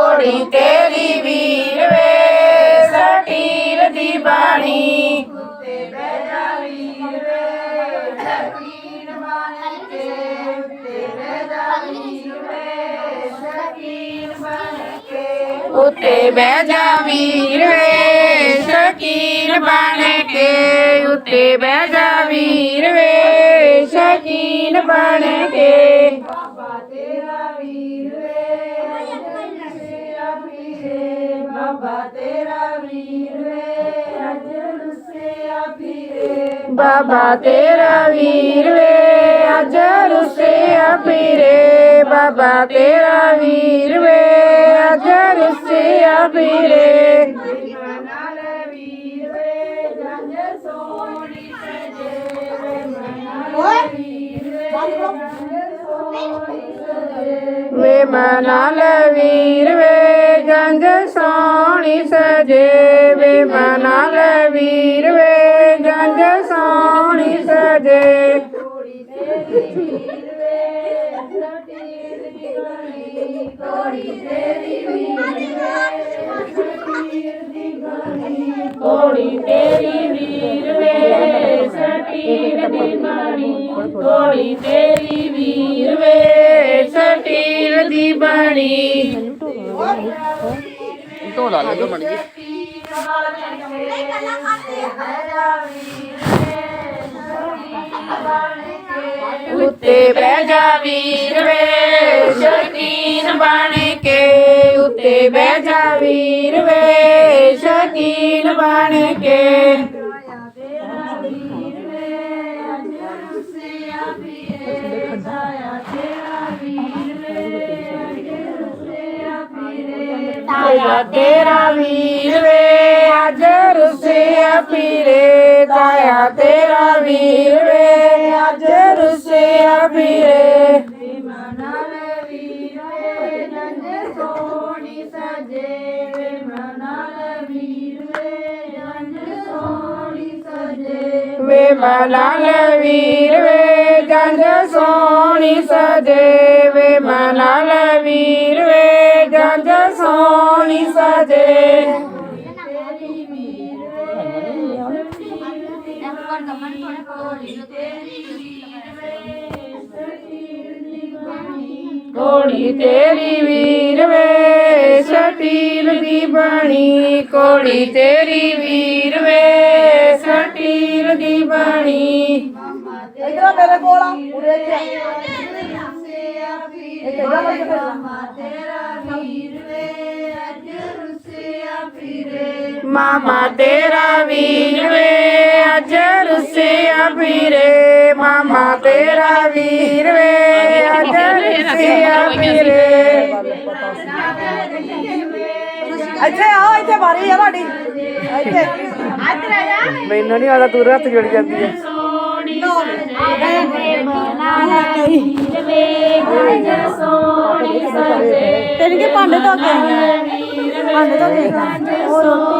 ਕੋੜੀ ਤੇਰੀ ਵੀਰ ਵੇ ਸਟੀਲ ਦੀ ਬਾਣੀ। ਉੱਤੇ ਬਹਿ ਜਾ ਵੀਰ ਵੇ ਸ਼ਕੀਨ ਬਣ ਕੇ ਉੱਤੇ ਬਹਿ ਜਾ ਵੀਰ ਵੇ ਸ਼ਕੀਨ ਬਣ ਕੇ ਬਾਬਾ ਬਾਬਾ ਤੇਰਾ ਵੀਰ ਵੇ, ਅੱਜ ਰੁੱਸਿਆ ਪੀਰੇ ਬਾਬਾ ਤੇਰਾ ਵੀਰ ਵੇ, ਅੱਜ ਰੁੱਸਿਆ ਪੀਰੇ ਵੇ ਮਨਾਲ ਵੀਰ ਵੇ, ਗੰਜ ਸੋਹਣੀ ਸਜੇ। ਵੇ ਮਨਾਲ ਵੀਰ ਸੋਹਣੀ ਸਜੇ ਕੋੜੀ ਤੇਰੀ ਵੀਰ ਵੇ ਸਟੀਲ ਦੀ ਬਣੀ। ਕੋੜੀ ਤੇਰੀ ਵੀਰ ਵੇ ਸਟੀਲ ਦੀ ਬਣੀ। ਧੋ ਲਾ ਲੈ ਮਣ ਜੀ ਉੱਤੇ ਬਹਿ ਜਾ ਵੀਰ ਵੇ ਸ਼ਕੀਨ ਬਣ ਕੇ ਉੱਤੇ ਬਹਿ ਜਾ ਵੀਰ ਵੇ ਸ਼ਕੀਨ ਬਣ ਕੇ ਤਾਇਆ ਤੇਰਾ ਵੀਰ ਵੇ, ਅੱਜ ਰੁੱਸਿਆ ਪੀਰੇ ਤਾਇਆ ਤੇਰਾ ਵੀਰ। ਵੇ ਅੱਜ ਰੁੱਸਿਆ ਪੀਰੇ ਵੇ ਮਲਾਲ ਵੀਰ ਵੇ ਜੰਜ ਸੋਣੀ ਸਜੇ। ਵੇ ਮਲਾਲ ਵੀਰ ਵੇ ਜੰਜ ਕੋੜੀ ਤੇਰੀ ਵੀਰ ਵੇ। ਸਟੀਲ ਦੀ ਬਣੀ। ਕੋੜੀ ਤੇਰੀ ਵੀਰ ਵੇ ਸਟੀਲ ਦੀ ਬਣੀ। ਇਧਰ ਮੇਰੇ ਕੋਲ ਆ ਉਰੇ ਇੱਥੇ ਇੱਕ ਇਧਰ ਲੱਗ ਮਾਮਾ ਤੇਰਾ ਵੀਰ ਵੇ ਅੱਜ ਰੁੱਸਿਆ ਪੀਰੇ ਮਾਮਾ ਤੇਰਾ ਵੀਰ ਵੇ ਅੱਜ ਰੁੱਸਿਆ ਪੀਰੇ ਇੱਥੇ ਆਓ ਇੱਥੇ ਬਾਰੀ ਆ ਤੁਹਾਡੀ। ਇੱਥੇ। ਮੈਨੂੰ ਨਹੀਂ ਆਦਾ ਤੂੰ ਹੱਥ ਜੁੜ ਜਾਂਦੀ ਹੈ ਤੇਰੇ ਕੇ ਭਾਂਡੇ ਧੋ ਕੇ। ਭਾਂਡੇ ਧੋ ਕੇ। ਹੋਰ